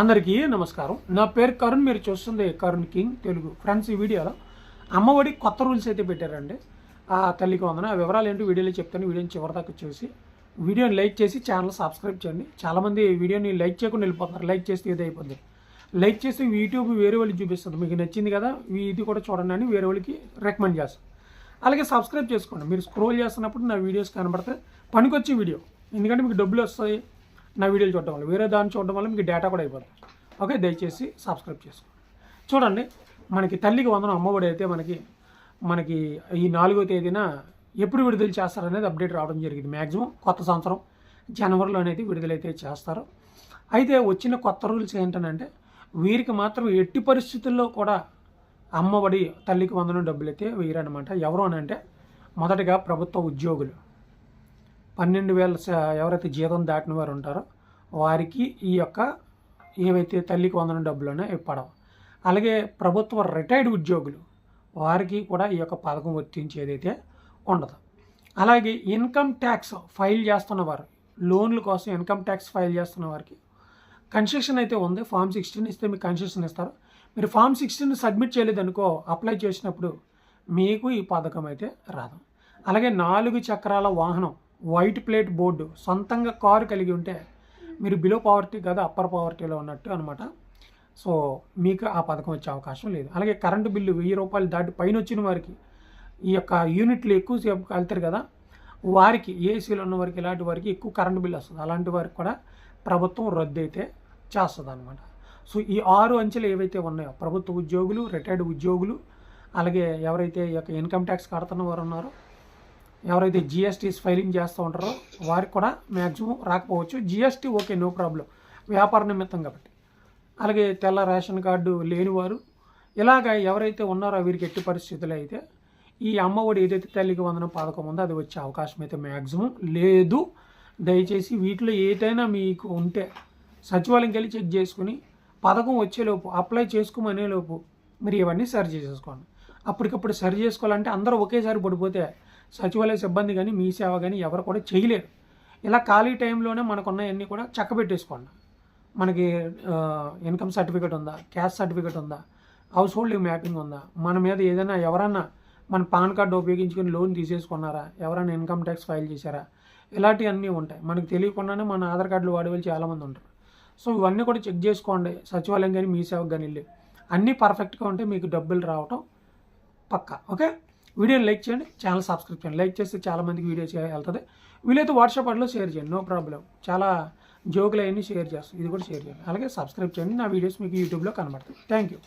అందరికీ నమస్కారం. నా పేరు కరుణ్ మీరు చూస్తుంది కరుణ్ కింగ్ తెలుగు. ఫ్రెండ్స్ ఈ వీడియోలో అమ్మఒడి కొత్త రూల్స్ అయితే పెట్టారండి. ఆ తల్లికి వందన. ఆ వివరాలు ఏంటో వీడియోలో చెప్తాను. వీడియోని చివరిదాకా చూసి వీడియోని లైక్ చేసి ఛానల్ సబ్స్క్రైబ్ చేయండి. చాలామంది వీడియోని లైక్ చేయకుండా వెళ్ళిపోతున్నారు. లైక్ చేస్తే ఇది అయిపోతుంది లైక్ చేస్తే యూట్యూబ్ వేరే వాళ్ళకి చూపిస్తుంది. మీకు నచ్చింది కదా ఇది కూడా చూడండి అని వేరే వాళ్ళకి రికమెండ్ చేస్తాను అలాగే సబ్స్క్రైబ్ చేసుకోండి. మీరు స్క్రోల్ చేస్తున్నప్పుడు నా వీడియోస్ కనబడతాయి. పనికొచ్చే వీడియో. ఎందుకంటే మీకు డబ్బులు వస్తాయి. నా వీడియోలు చూడడం వల్ల వేరే దాన్ని చూడడం వల్ల మీకు డేటా కూడా అయిపోతుంది ఓకే దయచేసి సబ్స్క్రైబ్ చేసుకోండి చూడండి మనకి తల్లికి వందనం అమ్మఒడి అయితే మనకి మనకి ఈ నాలుగో తేదీన ఎప్పుడు విడుదల చేస్తారనేది అప్డేట్ రావడం జరిగింది. మ్యాక్సిమం కొత్త సంవత్సరం జనవరిలో అనేది విడుదలైతే చేస్తారు. అయితే వచ్చిన కొత్త రూల్స్ ఏంటంటే వీరికి మాత్రం ఎట్టి పరిస్థితుల్లో కూడా అమ్మఒడి తల్లికి వందనం డబ్బులు అయితే వేయరనమాట ఎవరు అని అంటే మొదటగా ప్రభుత్వ ఉద్యోగులు. పన్నెండు వేల ఎవరైతే జీతం దాటిన వారు ఉంటారో వారికి ఈ యొక్క ఏవైతే తల్లికి వందనం డబ్బులోనే ఇప్పడం అలాగే ప్రభుత్వ రిటైర్డ్ ఉద్యోగులు వారికి కూడా ఈ యొక్క పథకం వర్తించేదైతే ఉండదు. అలాగే ఇన్కమ్ ట్యాక్స్ ఫైల్ చేస్తున్న వారు లోన్ల కోసం ఇన్కమ్ ట్యాక్స్ ఫైల్ చేస్తున్న వారికి కన్సెషన్ అయితే ఉంది. ఫామ్ సిక్స్టీన్ ఇస్తే మీకు కన్సెషన్ ఇస్తారు. మీరు ఫామ్ సిక్స్టీన్ సబ్మిట్ చేయలేదనుకో అప్లై చేసినప్పుడు మీకు ఈ పథకం అయితే రాదు. అలాగే నాలుగు చక్రాల వాహనం వైట్ ప్లేట్ బోర్డు సొంతంగా కారు కలిగి ఉంటే మీరు బిలో పావర్టీ కదా అప్పర్ పావర్టీలో ఉన్నట్టు అనమాట సో మీకు ఆ పథకం వచ్చే అవకాశం లేదు. అలాగే కరెంటు బిల్లు వెయ్యి రూపాయలు దాటి పైన వచ్చిన వారికి ఈ యొక్క యూనిట్లు ఎక్కువసేపు కలుతారు వెళ్తారు కదా వారికి ఏసీలు ఉన్న వారికి ఇలాంటి వారికి ఎక్కువ కరెంటు బిల్లు వస్తుంది. అలాంటి వారికి కూడా ప్రభుత్వం రద్దు అయితే చేస్తుంది అనమాట సో ఈ ఆరు అంచెలు ఏవైతే ఉన్నాయో ప్రభుత్వ ఉద్యోగులు రిటైర్డ్ ఉద్యోగులు అలాగే ఎవరైతే ఈ యొక్క ఇన్కమ్ ట్యాక్స్ కడుతున్న వారు ఉన్నారో ఎవరైతే జిఎస్టీస్ ఫైలింగ్ చేస్తూ ఉంటారో వారికి కూడా మ్యాక్సిమం రాకపోవచ్చు. జిఎస్టీ ఓకే నో ప్రాబ్లం వ్యాపార నిమిత్తం కాబట్టి. అలాగే తెల్ల రేషన్ కార్డు లేనివారు ఇలాగ ఎవరైతే ఉన్నారో వీరికి ఎట్టి పరిస్థితులు అయితే ఈ అమ్మఒడి ఏదైతే తల్లికి వందనం పథకం ఉందో అది వచ్చే అవకాశం అయితే మ్యాక్సిమం లేదు. దయచేసి వీటిలో ఏదైనా మీకు ఉంటే సచివాలయంకి వెళ్ళి చెక్ చేసుకుని పథకం వచ్చేలోపు అప్లై చేసుకోమనే లోపు మీరు ఇవన్నీ సరి చేసేసుకోండి. అప్పటికప్పుడు సరి చేసుకోవాలంటే అందరూ ఒకేసారి పడిపోతే సచివాలయ సిబ్బంది కానీ మీ సేవ కానీ ఎవరు కూడా చేయలేరు. ఇలా ఖాళీ టైంలోనే మనకున్నవన్నీ కూడా చక్కబెట్టేసుకోండి. మనకి ఇన్కమ్ సర్టిఫికేట్ ఉందా క్యాస్ట్ సర్టిఫికేట్ ఉందా హౌస్ హోల్డ్ మ్యాపింగ్ ఉందా మన మీద ఏదైనా ఎవరన్నా మన పాన్ కార్డు ఉపయోగించుకొని లోన్ తీసేసుకున్నారా ఎవరైనా ఇన్కమ్ ట్యాక్స్ ఫైల్ చేశారా ఇలాంటివన్నీ ఉంటాయి. మనకు తెలియకుండానే మన ఆధార్ కార్డులు వాడే వాళ్ళు చాలామంది ఉంటారు. సో ఇవన్నీ కూడా చెక్ చేసుకోండి. సచివాలయం కానీ మీ సేవకు కానీ వెళ్ళి. అన్నీ పర్ఫెక్ట్గా ఉంటే మీకు డబ్బులు రావటం పక్కా. ఓకే? వీడియోని లైక్ చేయండి ఛానల్ సబ్స్క్రిప్షన్ చేయండి. లైక్ చేస్తే చాలా మందికి వీడియో వెళ్తుంది. వీలైతే వాట్సాప్ అట్లో షేర్ చేయండి నో ప్రాబ్లం. చాలా జోకులు అవన్నీ షేర్ చేస్తాం. ఇది కూడా షేర్ చేయండి. అలాగే సబ్స్క్రైబ్ చేయండి. నా వీడియోస్ మీకు యూట్యూబ్లో కనబడతాయి. Thank you.